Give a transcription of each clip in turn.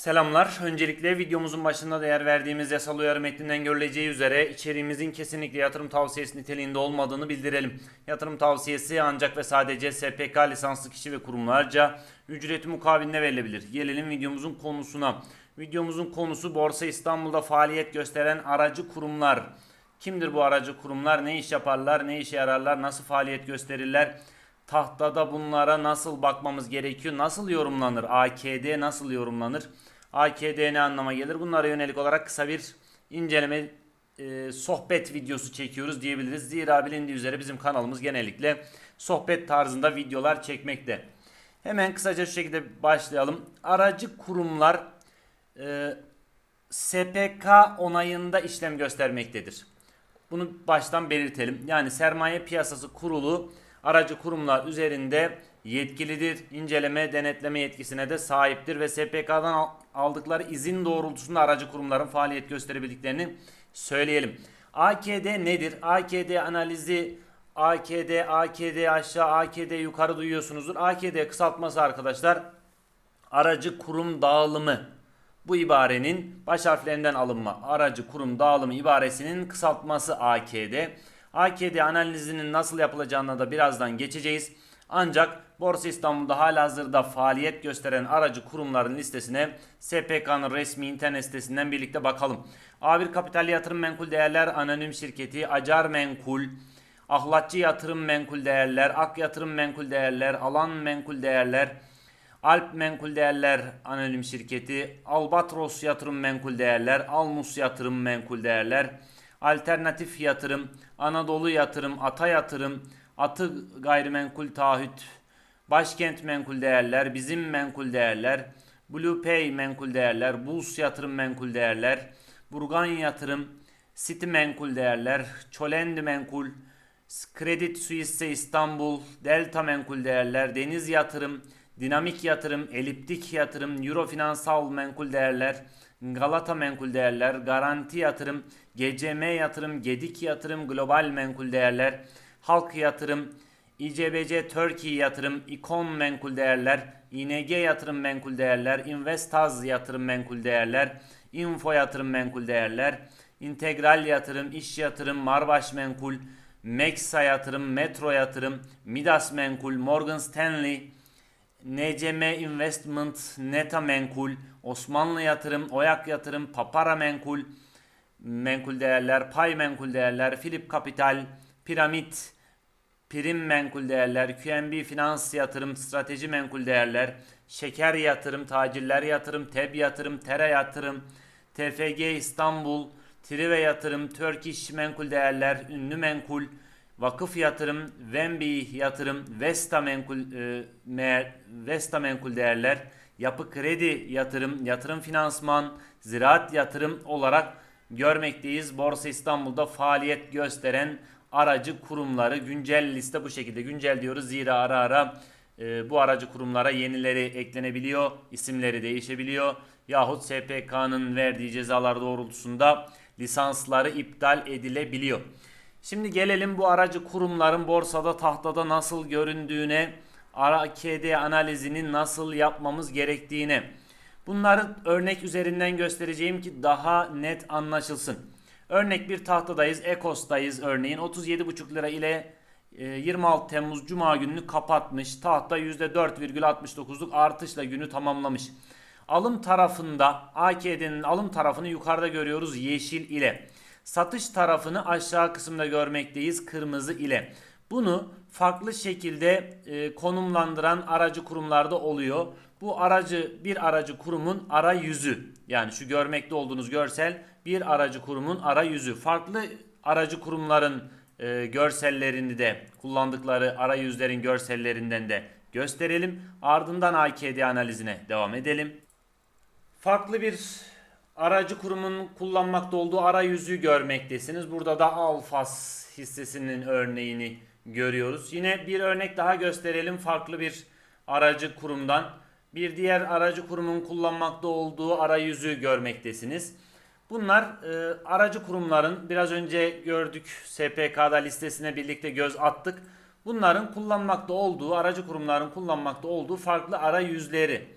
Selamlar. Öncelikle videomuzun başında değer verdiğimiz yasal uyarı metninden görüleceği üzere içeriğimizin kesinlikle yatırım tavsiyesi niteliğinde olmadığını bildirelim. Yatırım tavsiyesi ancak ve sadece SPK lisanslı kişi ve kurumlarca ücreti mukabilinde verilebilir. Gelelim videomuzun konusuna. Videomuzun konusu Borsa İstanbul'da faaliyet gösteren aracı kurumlar. Kimdir bu aracı kurumlar? Ne iş yaparlar? Ne işe yararlar? Nasıl faaliyet gösterirler? Tahtada bunlara nasıl bakmamız gerekiyor? Nasıl yorumlanır? AKD nasıl yorumlanır? AKD ne anlama gelir? Bunlara yönelik olarak kısa bir inceleme e, sohbet videosu çekiyoruz diyebiliriz. Zira bilindiği üzere bizim kanalımız genellikle sohbet tarzında videolar çekmekte. Hemen kısaca şu şekilde başlayalım. Aracı kurumlar e, SPK onayında işlem göstermektedir. Bunu baştan belirtelim. Yani sermaye piyasası kurulu aracı kurumlar üzerinde yetkilidir. İnceleme, denetleme yetkisine de sahiptir ve SPK'dan al- aldıkları izin doğrultusunda aracı kurumların faaliyet gösterebildiklerini söyleyelim. AKD nedir? AKD analizi AKD, AKD aşağı, AKD yukarı duyuyorsunuzdur. AKD kısaltması arkadaşlar aracı kurum dağılımı. Bu ibarenin baş harflerinden alınma. Aracı kurum dağılımı ibaresinin kısaltması AKD. AKD analizinin nasıl yapılacağına da birazdan geçeceğiz. Ancak Borsa İstanbul'da halihazırda faaliyet gösteren aracı kurumların listesine SPK'nın resmi internet sitesinden birlikte bakalım. A1 Kapital Yatırım Menkul Değerler Anonim Şirketi, Acar Menkul, Ahlatçı Yatırım Menkul Değerler, Ak Yatırım Menkul Değerler, Alan Menkul Değerler, Alp Menkul Değerler Anonim Şirketi, Albatros Yatırım Menkul Değerler, Almus Yatırım Menkul Değerler, Alternatif Yatırım, Anadolu Yatırım, Ata Yatırım, Atı Gayrimenkul Taahhüt, Başkent Menkul Değerler, Bizim Menkul Değerler, BluePay Menkul Değerler, Burs Yatırım Menkul Değerler, Burgan Yatırım, City Menkul Değerler, Çolendi Menkul, Credit Suisse İstanbul, Delta Menkul Değerler, Deniz Yatırım, Dinamik Yatırım, Eliptik Yatırım, Euro Finansal Menkul Değerler, Galata Menkul Değerler, Garanti Yatırım, GCM Yatırım, Gedik Yatırım, Global Menkul Değerler, Halk Yatırım, İCBC Turkey Yatırım, İkon Menkul Değerler, İNG Yatırım Menkul Değerler, Investaz Yatırım Menkul Değerler, Info Yatırım Menkul Değerler, İntegral Yatırım, İş Yatırım, Marbaş Menkul, Meksa Yatırım, Metro Yatırım, Midas Menkul, Morgan Stanley, NCM Investment, Neta Menkul, Osmanlı Yatırım, Oyak Yatırım, Papara Menkul, Menkul Değerler, Pay Menkul Değerler, Philip Kapital, Piramit, Prim Menkul Değerler, QNB Finans Yatırım, Strateji Menkul Değerler, Şeker Yatırım, Tacirler Yatırım, TEB Yatırım, Tera Yatırım, TFG İstanbul, Trive Yatırım, Turkish Menkul Değerler, Ünlü Menkul, Vakıf Yatırım, Venbi Yatırım, Vesta Menkul e, Vesta Menkul Değerler, Yapı Kredi Yatırım, Yatırım Finansman, Ziraat Yatırım olarak görmekteyiz. Borsa İstanbul'da faaliyet gösteren aracı kurumları güncel liste bu şekilde. Güncel diyoruz zira ara ara e, bu aracı kurumlara yenileri eklenebiliyor, isimleri değişebiliyor. Yahut SPK'nın verdiği cezalar doğrultusunda lisansları iptal edilebiliyor. Şimdi gelelim bu aracı kurumların borsada tahtada nasıl göründüğüne, AKD analizini nasıl yapmamız gerektiğine. Bunları örnek üzerinden göstereceğim ki daha net anlaşılsın. Örnek bir tahtadayız, Ekos'tayız örneğin 37,5 lira ile e, 26 Temmuz Cuma gününü kapatmış. Tahta %4,69'luk artışla günü tamamlamış. Alım tarafında AKD'nin alım tarafını yukarıda görüyoruz yeşil ile. Satış tarafını aşağı kısımda görmekteyiz kırmızı ile. Bunu farklı şekilde e, konumlandıran aracı kurumlarda oluyor. Bu aracı bir aracı kurumun ara yüzü. Yani şu görmekte olduğunuz görsel bir aracı kurumun ara yüzü. Farklı aracı kurumların e, görsellerini de kullandıkları arayüzlerin görsellerinden de gösterelim. Ardından AKD analizine devam edelim. Farklı bir aracı kurumun kullanmakta olduğu arayüzü görmektesiniz. Burada da Alfas hissesinin örneğini görüyoruz. Yine bir örnek daha gösterelim farklı bir aracı kurumdan. Bir diğer aracı kurumun kullanmakta olduğu arayüzü görmektesiniz. Bunlar e, aracı kurumların biraz önce gördük SPK'da listesine birlikte göz attık. Bunların kullanmakta olduğu, aracı kurumların kullanmakta olduğu farklı arayüzleri.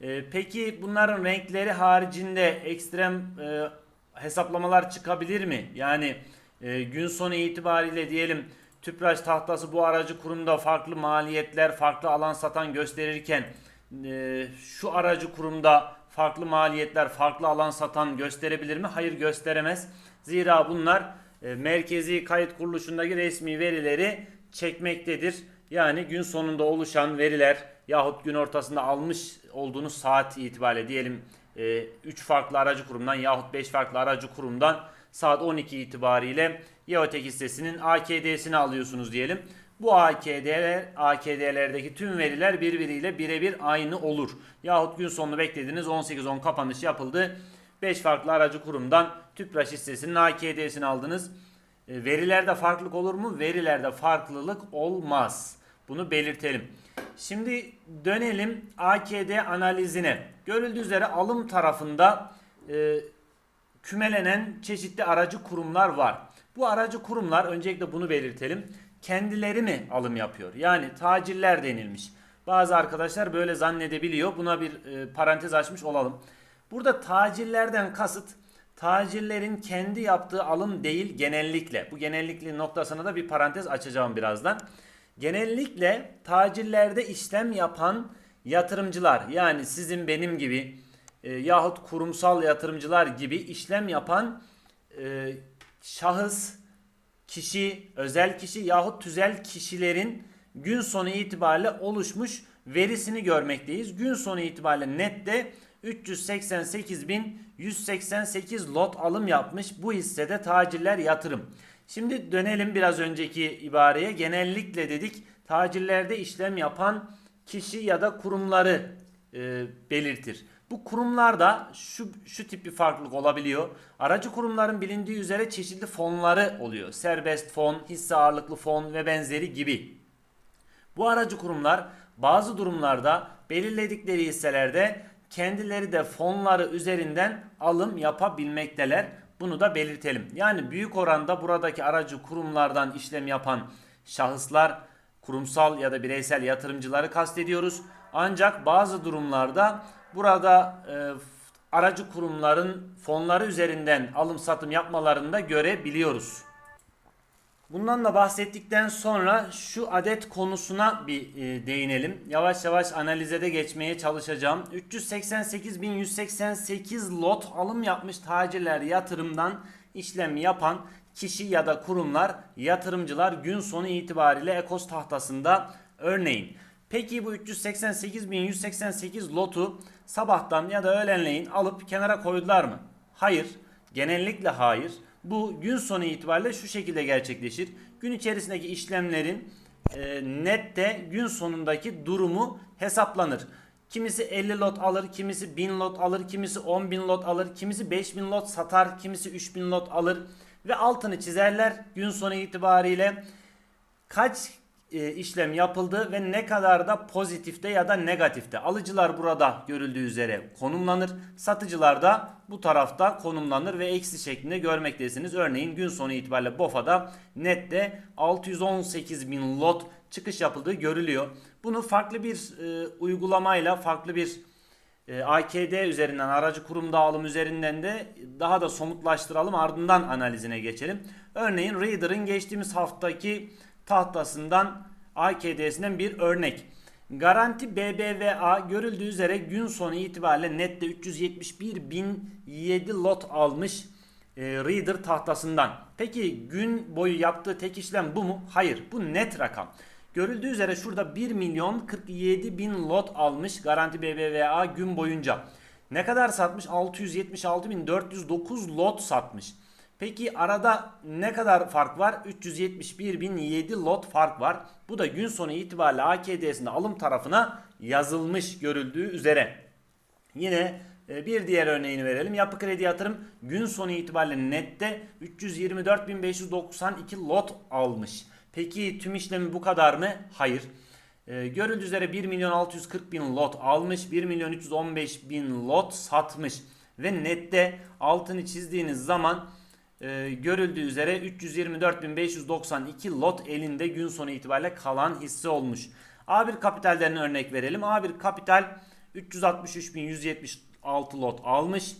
E, peki bunların renkleri haricinde ekstrem e, hesaplamalar çıkabilir mi? Yani e, gün sonu itibariyle diyelim Tüpraş tahtası bu aracı kurumda farklı maliyetler, farklı alan satan gösterirken e, şu aracı kurumda farklı maliyetler, farklı alan satan gösterebilir mi? Hayır gösteremez. Zira bunlar e, merkezi kayıt kuruluşundaki resmi verileri çekmektedir. Yani gün sonunda oluşan veriler yahut gün ortasında almış olduğunuz saat itibariyle diyelim 3 farklı aracı kurumdan yahut 5 farklı aracı kurumdan saat 12 itibariyle Yeotek hissesinin AKD'sini alıyorsunuz diyelim. Bu AKD'ler, AKD'lerdeki tüm veriler birbiriyle birebir aynı olur. Yahut gün sonunu beklediğiniz 18-10 kapanış yapıldı. 5 farklı aracı kurumdan Tüpraş hissesinin AKD'sini aldınız. E, Verilerde farklılık olur mu? Verilerde farklılık olmaz. Bunu belirtelim. Şimdi dönelim AKD analizine. Görüldüğü üzere alım tarafında e, kümelenen çeşitli aracı kurumlar var. Bu aracı kurumlar öncelikle bunu belirtelim. Kendileri mi alım yapıyor? Yani tacirler denilmiş. Bazı arkadaşlar böyle zannedebiliyor. Buna bir e, parantez açmış olalım. Burada tacirlerden kasıt tacirlerin kendi yaptığı alım değil genellikle. Bu genellikli noktasına da bir parantez açacağım birazdan. Genellikle tacirlerde işlem yapan yatırımcılar yani sizin benim gibi e, yahut kurumsal yatırımcılar gibi işlem yapan e, şahıs, kişi, özel kişi yahut tüzel kişilerin gün sonu itibariyle oluşmuş verisini görmekteyiz. Gün sonu itibariyle nette 388.188 lot alım yapmış bu hissede tacirler yatırım. Şimdi dönelim biraz önceki ibareye. Genellikle dedik tacirlerde işlem yapan kişi ya da kurumları e, belirtir. Bu kurumlarda şu, şu tip bir farklılık olabiliyor. Aracı kurumların bilindiği üzere çeşitli fonları oluyor. Serbest fon, hisse ağırlıklı fon ve benzeri gibi. Bu aracı kurumlar bazı durumlarda belirledikleri hisselerde kendileri de fonları üzerinden alım yapabilmekteler. Bunu da belirtelim. Yani büyük oranda buradaki aracı kurumlardan işlem yapan şahıslar, kurumsal ya da bireysel yatırımcıları kastediyoruz. Ancak bazı durumlarda burada e, aracı kurumların fonları üzerinden alım satım yapmalarını da görebiliyoruz. Bundan da bahsettikten sonra şu adet konusuna bir e, değinelim. Yavaş yavaş analize de geçmeye çalışacağım. 388.188 lot alım yapmış tacirler yatırımdan işlem yapan kişi ya da kurumlar, yatırımcılar gün sonu itibariyle Ekos tahtasında örneğin. Peki bu 388.188 lotu sabahtan ya da öğlenleyin alıp kenara koydular mı? Hayır. Genellikle hayır. Bu gün sonu itibariyle şu şekilde gerçekleşir. Gün içerisindeki işlemlerin e, nette gün sonundaki durumu hesaplanır. Kimisi 50 lot alır, kimisi 1000 lot alır, kimisi 10.000 lot alır, kimisi 5000 lot satar, kimisi 3000 lot alır ve altını çizerler gün sonu itibariyle kaç e, işlem yapıldı ve ne kadar da pozitifte ya da negatifte. Alıcılar burada görüldüğü üzere konumlanır. Satıcılar da bu tarafta konumlanır ve eksi şeklinde görmektesiniz. Örneğin gün sonu itibariyle BOFA'da nette 618 bin lot çıkış yapıldığı görülüyor. Bunu farklı bir e, uygulamayla farklı bir e, AKD üzerinden aracı kurum dağılım üzerinden de daha da somutlaştıralım ardından analizine geçelim. Örneğin Reader'ın geçtiğimiz haftaki tahtasından AKD'sinden bir örnek. Garanti BBVA görüldüğü üzere gün sonu itibariyle nette 371.007 lot almış e, Reader tahtasından. Peki gün boyu yaptığı tek işlem bu mu? Hayır bu net rakam. Görüldüğü üzere şurada 1 milyon 47 bin lot almış Garanti BBVA gün boyunca. Ne kadar satmış? 676.409 lot satmış. Peki arada ne kadar fark var? 371.007 lot fark var. Bu da gün sonu itibariyle AKD'sinde alım tarafına yazılmış görüldüğü üzere. Yine e, bir diğer örneğini verelim. Yapı kredi yatırım gün sonu itibariyle nette 324.592 lot almış. Peki tüm işlemi bu kadar mı? Hayır. E, görüldüğü üzere 1 milyon 640 bin lot almış. 1 milyon 315 bin lot satmış. Ve nette altını çizdiğiniz zaman e, görüldüğü üzere 324.592 lot elinde gün sonu itibariyle kalan hisse olmuş. A1 kapitalden örnek verelim. A1 kapital 363.176 lot almış.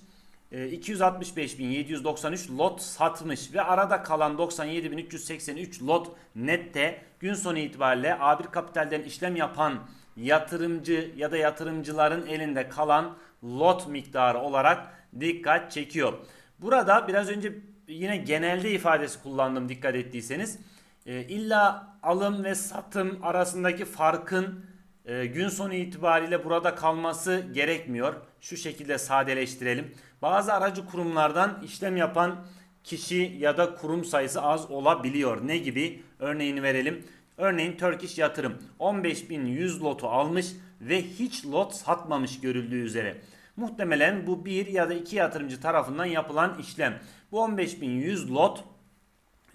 E, 265.793 lot satmış ve arada kalan 97.383 lot nette gün sonu itibariyle A1 Kapital'den işlem yapan yatırımcı ya da yatırımcıların elinde kalan lot miktarı olarak dikkat çekiyor. Burada biraz önce yine genelde ifadesi kullandım dikkat ettiyseniz. E, illa alım ve satım arasındaki farkın e, gün sonu itibariyle burada kalması gerekmiyor. Şu şekilde sadeleştirelim. Bazı aracı kurumlardan işlem yapan kişi ya da kurum sayısı az olabiliyor. Ne gibi? Örneğini verelim. Örneğin Turkish Yatırım 15.100 lotu almış ve hiç lot satmamış görüldüğü üzere. Muhtemelen bu bir ya da iki yatırımcı tarafından yapılan işlem. Bu 15.100 lot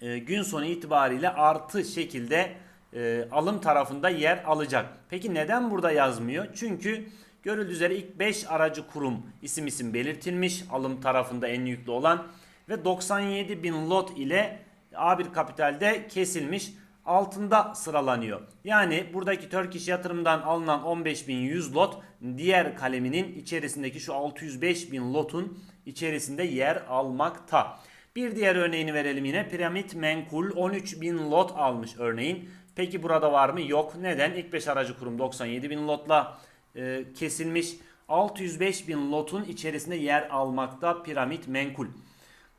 e, gün sonu itibariyle artı şekilde e, alım tarafında yer alacak. Peki neden burada yazmıyor? Çünkü görüldüğü üzere ilk 5 aracı kurum isim isim belirtilmiş alım tarafında en yüklü olan ve 97 bin lot ile A1 Kapital'de kesilmiş altında sıralanıyor. Yani buradaki Turkish yatırımdan alınan 15.100 lot diğer kaleminin içerisindeki şu 605.000 lotun içerisinde yer almakta. Bir diğer örneğini verelim yine. Piramit Menkul 13.000 lot almış örneğin. Peki burada var mı? Yok. Neden? İlk 5 aracı kurum 97.000 lotla e, kesilmiş. 605.000 lotun içerisinde yer almakta Piramit Menkul.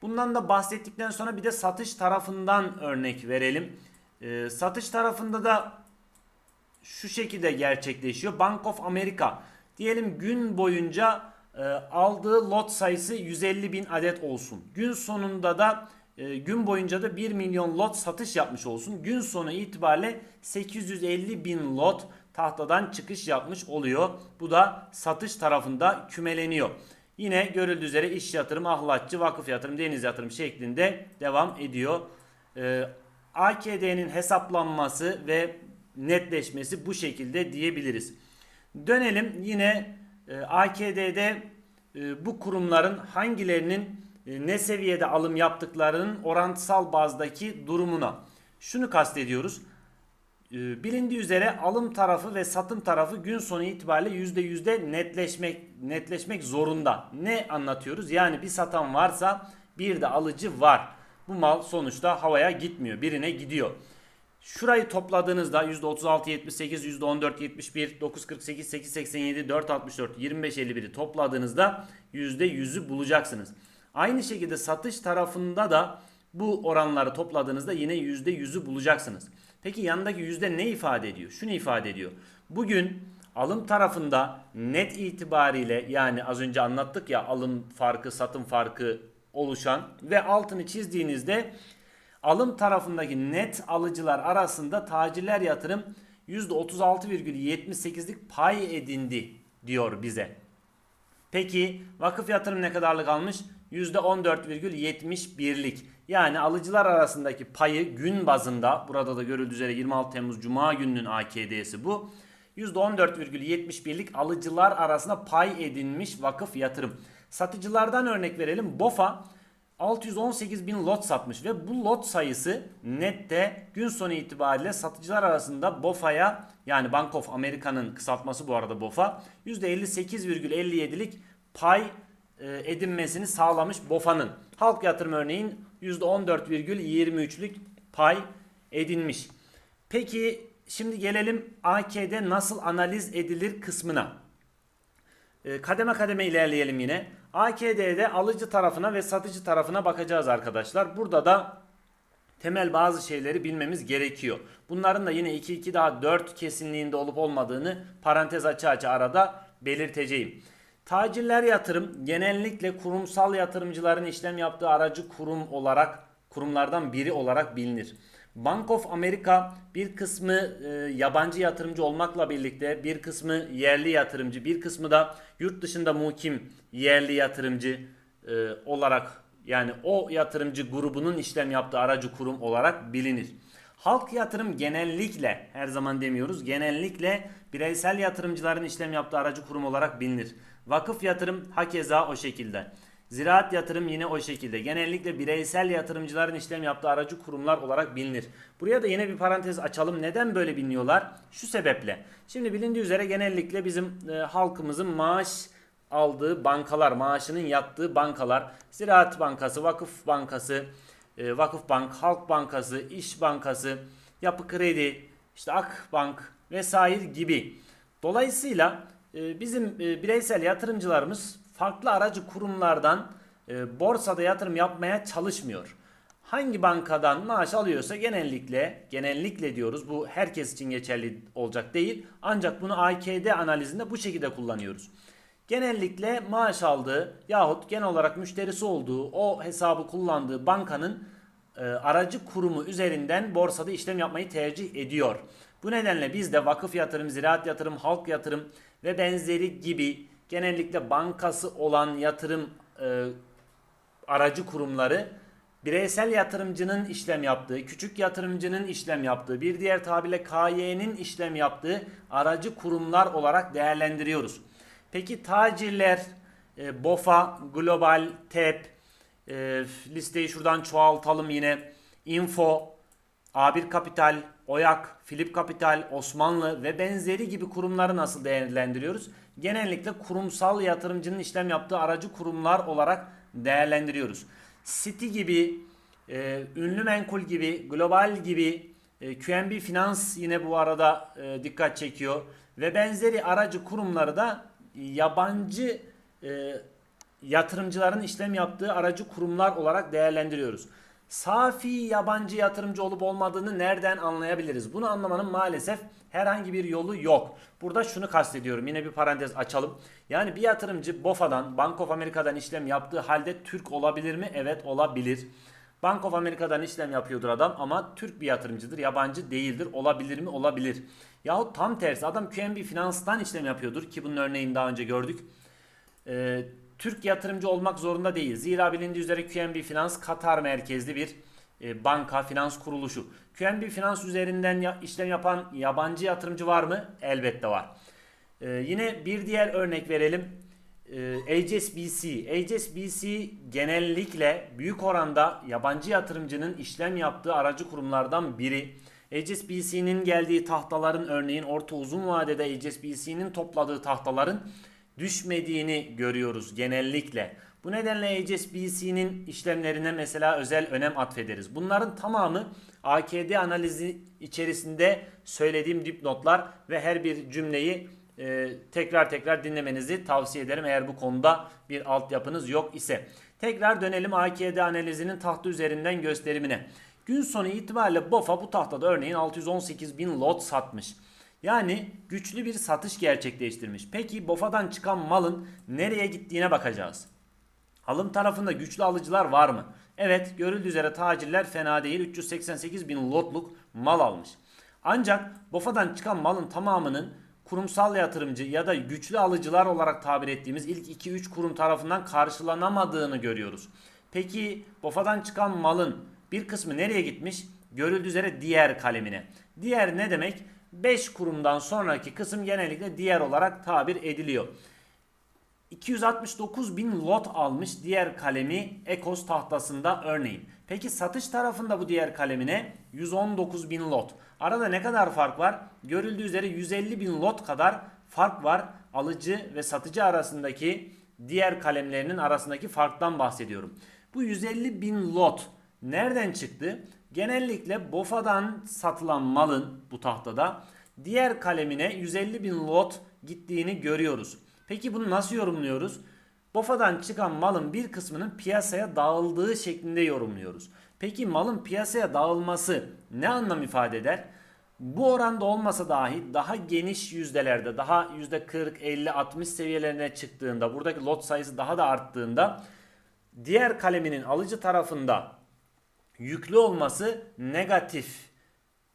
Bundan da bahsettikten sonra bir de satış tarafından örnek verelim. E, satış tarafında da şu şekilde gerçekleşiyor. Bank of America diyelim gün boyunca e, aldığı lot sayısı 150 bin adet olsun. Gün sonunda da e, gün boyunca da 1 milyon lot satış yapmış olsun. Gün sonu itibariyle 850 bin lot tahtadan çıkış yapmış oluyor. Bu da satış tarafında kümeleniyor. Yine görüldüğü üzere iş yatırım, ahlatçı, vakıf yatırım, deniz yatırım şeklinde devam ediyor. Ee, AKD'nin hesaplanması ve netleşmesi bu şekilde diyebiliriz. Dönelim yine e, AKD'de e, bu kurumların hangilerinin e, ne seviyede alım yaptıklarının orantısal bazdaki durumuna. Şunu kastediyoruz. Bilindiği üzere alım tarafı ve satım tarafı gün sonu itibariyle %100'de netleşmek netleşmek zorunda. Ne anlatıyoruz? Yani bir satan varsa bir de alıcı var. Bu mal sonuçta havaya gitmiyor. Birine gidiyor. Şurayı topladığınızda %36 78 %14 71 948 887 464 25 51'i topladığınızda %100'ü bulacaksınız. Aynı şekilde satış tarafında da bu oranları topladığınızda yine %100'ü bulacaksınız. Peki yanındaki yüzde ne ifade ediyor? Şunu ifade ediyor. Bugün alım tarafında net itibariyle yani az önce anlattık ya alım farkı satım farkı oluşan ve altını çizdiğinizde alım tarafındaki net alıcılar arasında tacirler yatırım %36,78'lik pay edindi diyor bize. Peki vakıf yatırım ne kadarlık almış? %14,71'lik. Yani alıcılar arasındaki payı gün bazında burada da görüldüğü üzere 26 Temmuz Cuma gününün AKD'si bu. %14,71'lik alıcılar arasında pay edinmiş vakıf yatırım. Satıcılardan örnek verelim. BOFA 618 bin lot satmış ve bu lot sayısı nette gün sonu itibariyle satıcılar arasında BOFA'ya yani Bank of America'nın kısaltması bu arada BOFA %58,57'lik pay e, edinmesini sağlamış BOFA'nın. Halk yatırım örneğin %14,23'lük pay edinmiş. Peki şimdi gelelim AK'de nasıl analiz edilir kısmına. E, kademe kademe ilerleyelim yine. AKD'de alıcı tarafına ve satıcı tarafına bakacağız arkadaşlar. Burada da temel bazı şeyleri bilmemiz gerekiyor. Bunların da yine 2 2 daha 4 kesinliğinde olup olmadığını parantez açı açı arada belirteceğim. Tacirler yatırım genellikle kurumsal yatırımcıların işlem yaptığı aracı kurum olarak kurumlardan biri olarak bilinir. Bank of America bir kısmı e, yabancı yatırımcı olmakla birlikte bir kısmı yerli yatırımcı, bir kısmı da yurt dışında mukim yerli yatırımcı e, olarak yani o yatırımcı grubunun işlem yaptığı aracı kurum olarak bilinir. Halk yatırım genellikle her zaman demiyoruz genellikle bireysel yatırımcıların işlem yaptığı aracı kurum olarak bilinir. Vakıf yatırım hakeza o şekilde. Ziraat yatırım yine o şekilde. Genellikle bireysel yatırımcıların işlem yaptığı aracı kurumlar olarak bilinir. Buraya da yine bir parantez açalım. Neden böyle biliniyorlar? Şu sebeple. Şimdi bilindiği üzere genellikle bizim e, halkımızın maaş aldığı bankalar, maaşının yattığı bankalar, Ziraat Bankası, Vakıf Bankası, e, Vakıf Bank, Halk Bankası, İş Bankası, Yapı Kredi, işte Akbank vesaire gibi. Dolayısıyla e, bizim e, bireysel yatırımcılarımız farklı aracı kurumlardan e, borsada yatırım yapmaya çalışmıyor. Hangi bankadan maaş alıyorsa genellikle genellikle diyoruz bu herkes için geçerli olacak değil. Ancak bunu AKD analizinde bu şekilde kullanıyoruz. Genellikle maaş aldığı yahut genel olarak müşterisi olduğu o hesabı kullandığı bankanın e, aracı kurumu üzerinden borsada işlem yapmayı tercih ediyor. Bu nedenle biz de vakıf yatırım, ziraat yatırım, halk yatırım ve benzeri gibi genellikle bankası olan yatırım e, aracı kurumları bireysel yatırımcının işlem yaptığı, küçük yatırımcının işlem yaptığı, bir diğer tabirle KY'nin işlem yaptığı aracı kurumlar olarak değerlendiriyoruz. Peki tacirler, e, BOFA, Global, TEP, e, listeyi şuradan çoğaltalım yine. Info, A1 Kapital, Oyak, Filip Kapital, Osmanlı ve benzeri gibi kurumları nasıl değerlendiriyoruz? Genellikle kurumsal yatırımcının işlem yaptığı aracı kurumlar olarak değerlendiriyoruz. City gibi, e, ünlü menkul gibi, global gibi, e, QNB Finans yine bu arada e, dikkat çekiyor ve benzeri aracı kurumları da yabancı e, yatırımcıların işlem yaptığı aracı kurumlar olarak değerlendiriyoruz. Safi yabancı yatırımcı olup olmadığını nereden anlayabiliriz? Bunu anlamanın maalesef herhangi bir yolu yok. Burada şunu kastediyorum. Yine bir parantez açalım. Yani bir yatırımcı BOFA'dan, Bank of America'dan işlem yaptığı halde Türk olabilir mi? Evet olabilir. Bank of America'dan işlem yapıyordur adam ama Türk bir yatırımcıdır, yabancı değildir. Olabilir mi? Olabilir. Yahut tam tersi adam QNB Finans'tan işlem yapıyordur ki bunun örneğini daha önce gördük. Ee, Türk yatırımcı olmak zorunda değil. Zira bilindiği üzere QNB Finans Katar merkezli bir e, banka, finans kuruluşu. QNB Finans üzerinden işlem yapan yabancı yatırımcı var mı? Elbette var. Ee, yine bir diğer örnek verelim. Ee, HSBC. HSBC genellikle büyük oranda yabancı yatırımcının işlem yaptığı aracı kurumlardan biri. HSBC'nin geldiği tahtaların örneğin orta uzun vadede HSBC'nin topladığı tahtaların düşmediğini görüyoruz genellikle. Bu nedenle HSBC'nin işlemlerine mesela özel önem atfederiz. Bunların tamamı AKD analizi içerisinde söylediğim dipnotlar ve her bir cümleyi e, tekrar tekrar dinlemenizi tavsiye ederim eğer bu konuda bir altyapınız yok ise. Tekrar dönelim AKD analizinin tahta üzerinden gösterimine. Gün sonu itibariyle BOFA bu tahtada örneğin 618 bin lot satmış. Yani güçlü bir satış gerçekleştirmiş. Peki BOFA'dan çıkan malın nereye gittiğine bakacağız. Alım tarafında güçlü alıcılar var mı? Evet görüldüğü üzere tacirler fena değil 388 bin lotluk mal almış. Ancak BOFA'dan çıkan malın tamamının kurumsal yatırımcı ya da güçlü alıcılar olarak tabir ettiğimiz ilk 2-3 kurum tarafından karşılanamadığını görüyoruz. Peki BOFA'dan çıkan malın bir kısmı nereye gitmiş? Görüldüğü üzere diğer kalemine. Diğer ne demek? 5 kurumdan sonraki kısım genellikle diğer olarak tabir ediliyor. 269 bin lot almış diğer kalemi Ekos tahtasında örneğin. Peki satış tarafında bu diğer kalemine 119 bin lot. Arada ne kadar fark var? Görüldüğü üzere 150 bin lot kadar fark var. Alıcı ve satıcı arasındaki diğer kalemlerinin arasındaki farktan bahsediyorum. Bu 150 bin lot nereden çıktı? Genellikle BOFA'dan satılan malın bu tahtada diğer kalemine 150 bin lot gittiğini görüyoruz. Peki bunu nasıl yorumluyoruz? BOFA'dan çıkan malın bir kısmının piyasaya dağıldığı şeklinde yorumluyoruz. Peki malın piyasaya dağılması ne anlam ifade eder? Bu oranda olmasa dahi daha geniş yüzdelerde daha %40, 50, 60 seviyelerine çıktığında buradaki lot sayısı daha da arttığında diğer kaleminin alıcı tarafında yüklü olması negatif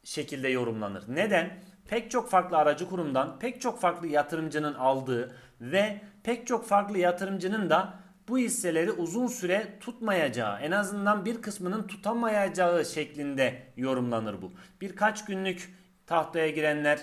şekilde yorumlanır. Neden? Pek çok farklı aracı kurumdan pek çok farklı yatırımcının aldığı ve pek çok farklı yatırımcının da bu hisseleri uzun süre tutmayacağı, en azından bir kısmının tutamayacağı şeklinde yorumlanır bu. Birkaç günlük tahtaya girenler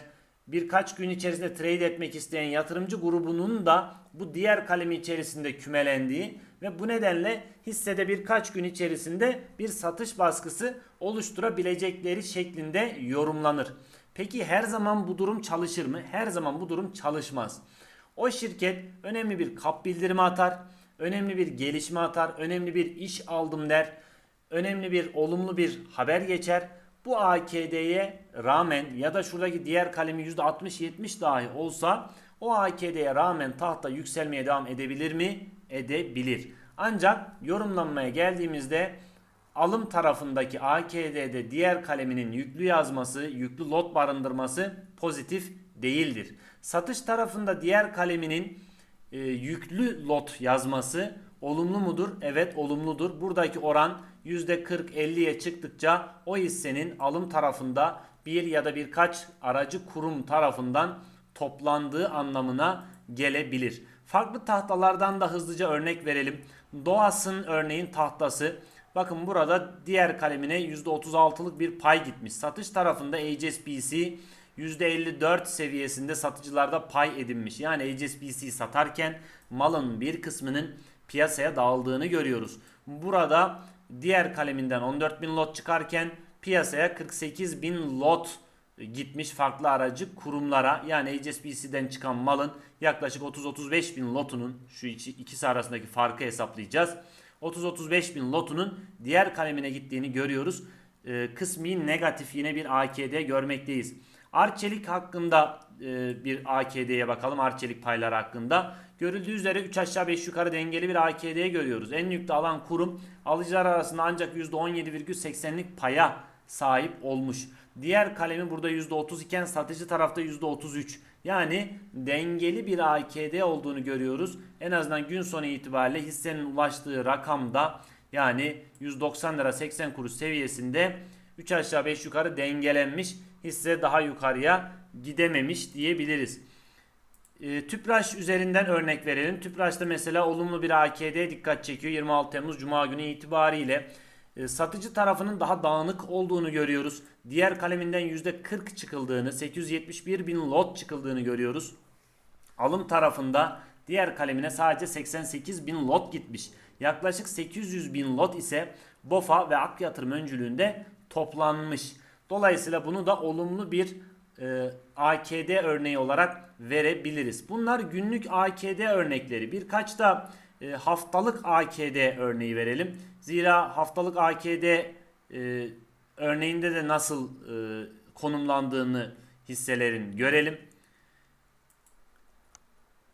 birkaç gün içerisinde trade etmek isteyen yatırımcı grubunun da bu diğer kalemi içerisinde kümelendiği ve bu nedenle hissede birkaç gün içerisinde bir satış baskısı oluşturabilecekleri şeklinde yorumlanır. Peki her zaman bu durum çalışır mı? Her zaman bu durum çalışmaz. O şirket önemli bir kap bildirimi atar, önemli bir gelişme atar, önemli bir iş aldım der, önemli bir olumlu bir haber geçer. Bu AKD'ye rağmen ya da şuradaki diğer kalemi %60-70 dahi olsa o AKD'ye rağmen tahta yükselmeye devam edebilir mi? Edebilir. Ancak yorumlanmaya geldiğimizde alım tarafındaki AKD'de diğer kaleminin yüklü yazması, yüklü lot barındırması pozitif değildir. Satış tarafında diğer kaleminin e, yüklü lot yazması olumlu mudur? Evet olumludur. Buradaki oran %40-50'ye çıktıkça o hissenin alım tarafında bir ya da birkaç aracı kurum tarafından toplandığı anlamına gelebilir. Farklı tahtalardan da hızlıca örnek verelim. Doğas'ın örneğin tahtası. Bakın burada diğer kalemine %36'lık bir pay gitmiş. Satış tarafında HSBC %54 seviyesinde satıcılarda pay edinmiş. Yani HSBC satarken malın bir kısmının piyasaya dağıldığını görüyoruz. Burada diğer kaleminden 14.000 lot çıkarken piyasaya 48.000 lot gitmiş farklı aracı kurumlara yani HSBC'den çıkan malın yaklaşık 30-35 bin lotunun şu ikisi arasındaki farkı hesaplayacağız. 30-35 bin lotunun diğer kalemine gittiğini görüyoruz. Ee, kısmi negatif yine bir AKD görmekteyiz. Arçelik hakkında e, bir AKD'ye bakalım. Arçelik payları hakkında. Görüldüğü üzere 3 aşağı 5 yukarı dengeli bir AKD görüyoruz. En yüklü alan kurum alıcılar arasında ancak %17,80'lik paya sahip olmuş. Diğer kalemi burada %30 iken satıcı tarafta %33. Yani dengeli bir AKD olduğunu görüyoruz. En azından gün sonu itibariyle hissenin ulaştığı rakamda yani 190 lira 80 kuruş seviyesinde 3 aşağı 5 yukarı dengelenmiş. Hisse daha yukarıya gidememiş diyebiliriz. E, Tüpraş üzerinden örnek verelim. Tüpraş'ta mesela olumlu bir AKD dikkat çekiyor 26 Temmuz Cuma günü itibariyle. E, satıcı tarafının daha dağınık olduğunu görüyoruz. Diğer kaleminden %40 çıkıldığını, 871 bin lot çıkıldığını görüyoruz. Alım tarafında diğer kalemine sadece 88 bin lot gitmiş. Yaklaşık 800 bin lot ise BOFA ve Ak Yatırım öncülüğünde toplanmış. Dolayısıyla bunu da olumlu bir e, AKD örneği olarak verebiliriz. Bunlar günlük AKD örnekleri. Birkaç da e, haftalık AKD örneği verelim. Zira haftalık AKD e, örneğinde de nasıl e, konumlandığını hisselerin görelim.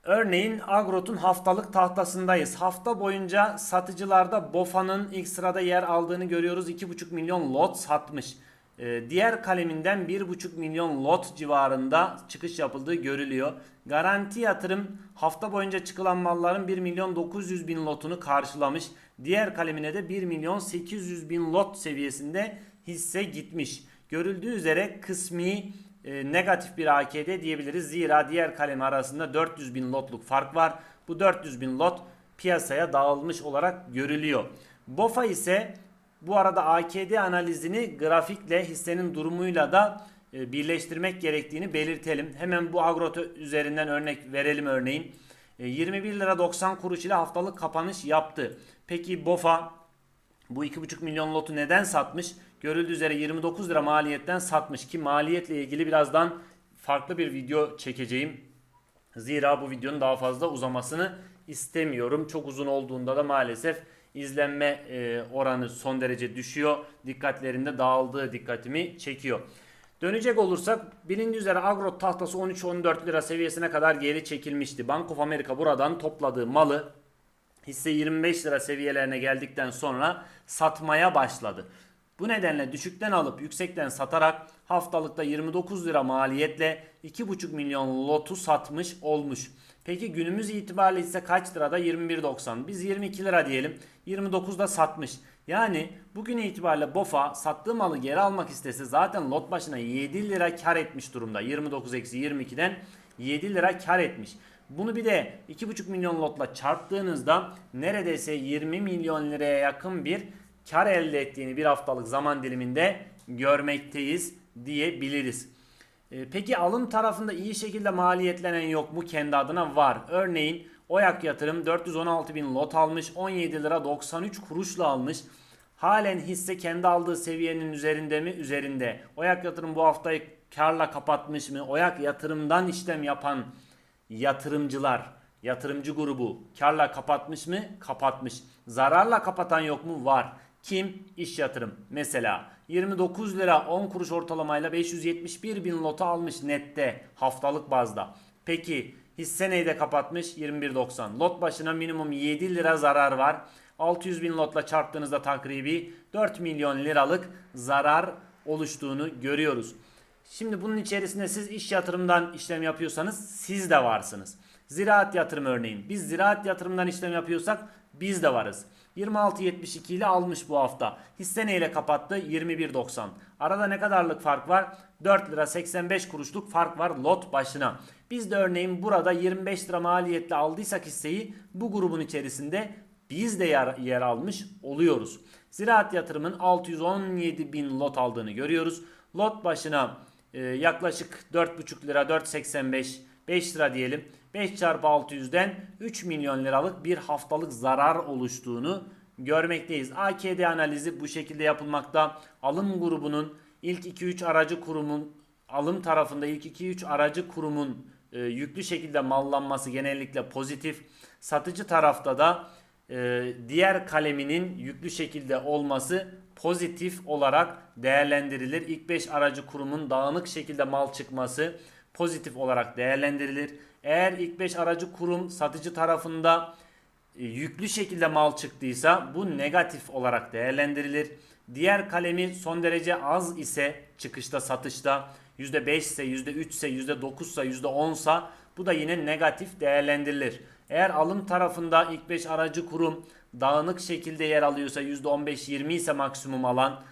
Örneğin Agrot'un haftalık tahtasındayız. Hafta boyunca satıcılarda BOFA'nın ilk sırada yer aldığını görüyoruz. 2,5 milyon lot satmış. Ee, diğer kaleminden 1,5 milyon lot civarında çıkış yapıldığı görülüyor. Garanti yatırım hafta boyunca çıkılan malların 1 milyon 900 bin lotunu karşılamış. Diğer kalemine de 1 milyon 800 bin lot seviyesinde hisse gitmiş. Görüldüğü üzere kısmi e, negatif bir AKD diyebiliriz. Zira diğer kalem arasında 400 bin lotluk fark var. Bu 400 bin lot piyasaya dağılmış olarak görülüyor. BOFA ise bu arada AKD analizini grafikle hissenin durumuyla da e, birleştirmek gerektiğini belirtelim. Hemen bu agrot üzerinden örnek verelim örneğin. 21 e, lira 90 kuruş ile haftalık kapanış yaptı. Peki BOFA bu 2,5 milyon lotu neden satmış? Görüldüğü üzere 29 lira maliyetten satmış ki maliyetle ilgili birazdan farklı bir video çekeceğim. Zira bu videonun daha fazla uzamasını istemiyorum. Çok uzun olduğunda da maalesef izlenme e, oranı son derece düşüyor. Dikkatlerinde dağıldığı dikkatimi çekiyor. Dönecek olursak bilindiği üzere agro tahtası 13-14 lira seviyesine kadar geri çekilmişti. Bank of America buradan topladığı malı hisse 25 lira seviyelerine geldikten sonra satmaya başladı. Bu nedenle düşükten alıp yüksekten satarak haftalıkta 29 lira maliyetle 2,5 milyon lotu satmış olmuş. Peki günümüz itibariyle ise kaç lirada? 21.90. Biz 22 lira diyelim. 29'da satmış. Yani bugün itibariyle BOFA sattığı malı geri almak istese zaten lot başına 7 lira kar etmiş durumda. 29 eksi 22'den 7 lira kar etmiş. Bunu bir de 2,5 milyon lotla çarptığınızda neredeyse 20 milyon liraya yakın bir kar elde ettiğini bir haftalık zaman diliminde görmekteyiz diyebiliriz. E, peki alım tarafında iyi şekilde maliyetlenen yok mu? Kendi adına var. Örneğin Oyak Yatırım 416 bin lot almış. 17 lira 93 kuruşla almış. Halen hisse kendi aldığı seviyenin üzerinde mi? Üzerinde. Oyak Yatırım bu haftayı karla kapatmış mı? Oyak Yatırım'dan işlem yapan yatırımcılar, yatırımcı grubu karla kapatmış mı? Kapatmış. Zararla kapatan yok mu? Var. Kim? İş yatırım. Mesela 29 lira 10 kuruş ortalamayla 571 bin lota almış nette haftalık bazda. Peki hisse neyde kapatmış? 21.90. Lot başına minimum 7 lira zarar var. 600 bin lotla çarptığınızda takribi 4 milyon liralık zarar oluştuğunu görüyoruz. Şimdi bunun içerisinde siz iş yatırımdan işlem yapıyorsanız siz de varsınız. Ziraat yatırım örneğin. Biz ziraat yatırımdan işlem yapıyorsak biz de varız. 26.72 ile almış bu hafta. Hisse neyle kapattı? 21.90. Arada ne kadarlık fark var? 4 lira 85 kuruşluk fark var lot başına. Biz de örneğin burada 25 lira maliyetle aldıysak hisseyi bu grubun içerisinde biz de yer, yer almış oluyoruz. Ziraat yatırımın 617 bin lot aldığını görüyoruz. Lot başına e, yaklaşık 4,5 lira 4.85 5 lira diyelim. 5 çarpı 600'den 3 milyon liralık bir haftalık zarar oluştuğunu görmekteyiz. AKD analizi bu şekilde yapılmakta. Alım grubunun ilk 2-3 aracı kurumun alım tarafında ilk 2-3 aracı kurumun e, yüklü şekilde mallanması genellikle pozitif. Satıcı tarafta da e, diğer kaleminin yüklü şekilde olması pozitif olarak değerlendirilir. İlk 5 aracı kurumun dağınık şekilde mal çıkması pozitif olarak değerlendirilir. Eğer ilk 5 aracı kurum satıcı tarafında e, yüklü şekilde mal çıktıysa bu negatif olarak değerlendirilir. Diğer kalemi son derece az ise çıkışta satışta %5 ise %3 ise %9 ise %10 ise bu da yine negatif değerlendirilir. Eğer alım tarafında ilk 5 aracı kurum dağınık şekilde yer alıyorsa %15-20 ise maksimum alan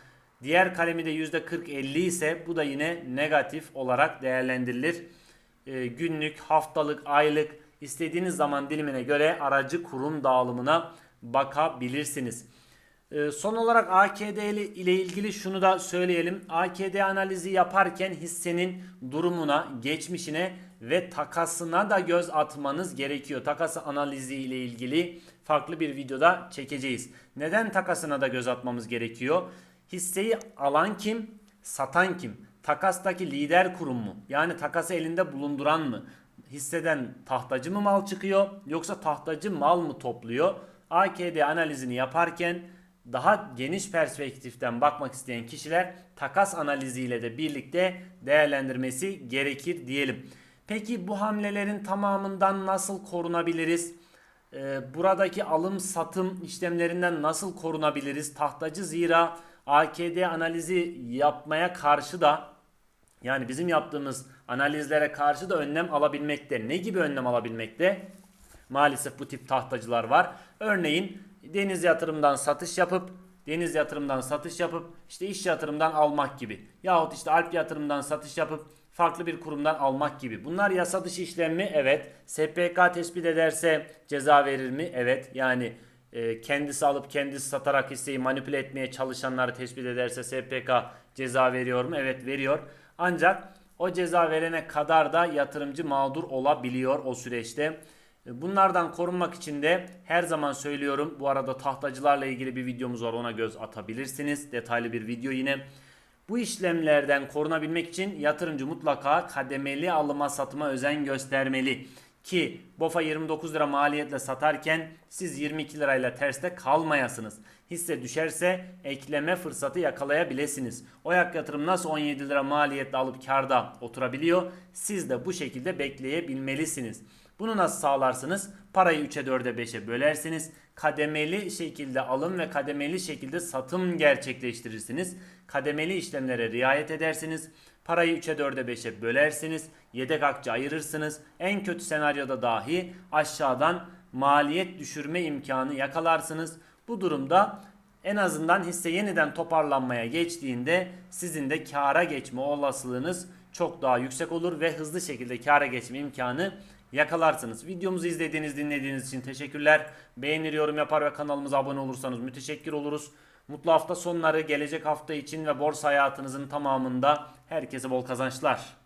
diğer kalemi de %40-50 ise bu da yine negatif olarak değerlendirilir. Ee, günlük, haftalık, aylık istediğiniz zaman dilimine göre aracı kurum dağılımına bakabilirsiniz. Ee, son olarak AKD ile ilgili şunu da söyleyelim. AKD analizi yaparken hissenin durumuna, geçmişine ve takasına da göz atmanız gerekiyor. Takası analizi ile ilgili farklı bir videoda çekeceğiz. Neden takasına da göz atmamız gerekiyor? Hisseyi alan kim? Satan kim? Takastaki lider kurum mu? Yani takası elinde bulunduran mı? Hisseden tahtacı mı mal çıkıyor yoksa tahtacı mal mı topluyor? AKD analizini yaparken daha geniş perspektiften bakmak isteyen kişiler takas analiziyle de birlikte değerlendirmesi gerekir diyelim. Peki bu hamlelerin tamamından nasıl korunabiliriz? Ee, buradaki alım satım işlemlerinden nasıl korunabiliriz? Tahtacı zira AKD analizi yapmaya karşı da yani bizim yaptığımız analizlere karşı da önlem alabilmekte. Ne gibi önlem alabilmekte? Maalesef bu tip tahtacılar var. Örneğin deniz yatırımdan satış yapıp deniz yatırımdan satış yapıp işte iş yatırımdan almak gibi. Yahut işte alp yatırımdan satış yapıp farklı bir kurumdan almak gibi. Bunlar yasa dışı işlem mi? Evet. SPK tespit ederse ceza verir mi? Evet. Yani e, kendisi alıp kendisi satarak hisseyi manipüle etmeye çalışanları tespit ederse SPK ceza veriyor mu? Evet veriyor. Ancak o ceza verene kadar da yatırımcı mağdur olabiliyor o süreçte. E, bunlardan korunmak için de her zaman söylüyorum. Bu arada tahtacılarla ilgili bir videomuz var ona göz atabilirsiniz. Detaylı bir video yine. Bu işlemlerden korunabilmek için yatırımcı mutlaka kademeli alıma satıma özen göstermeli. Ki BOFA 29 lira maliyetle satarken siz 22 lirayla terste kalmayasınız. Hisse düşerse ekleme fırsatı yakalayabilirsiniz. Oyak yatırım nasıl 17 lira maliyetle alıp karda oturabiliyor? Siz de bu şekilde bekleyebilmelisiniz. Bunu nasıl sağlarsınız? Parayı 3'e 4'e 5'e bölersiniz. Kademeli şekilde alım ve kademeli şekilde satım gerçekleştirirsiniz. Kademeli işlemlere riayet edersiniz. Parayı 3'e 4'e 5'e bölersiniz. Yedek akçe ayırırsınız. En kötü senaryoda dahi aşağıdan maliyet düşürme imkanı yakalarsınız. Bu durumda en azından hisse yeniden toparlanmaya geçtiğinde sizin de kâra geçme olasılığınız çok daha yüksek olur ve hızlı şekilde kâra geçme imkanı yakalarsınız. Videomuzu izlediğiniz, dinlediğiniz için teşekkürler. Beğenir, yorum yapar ve kanalımıza abone olursanız müteşekkir oluruz. Mutlu hafta sonları gelecek hafta için ve borsa hayatınızın tamamında herkese bol kazançlar.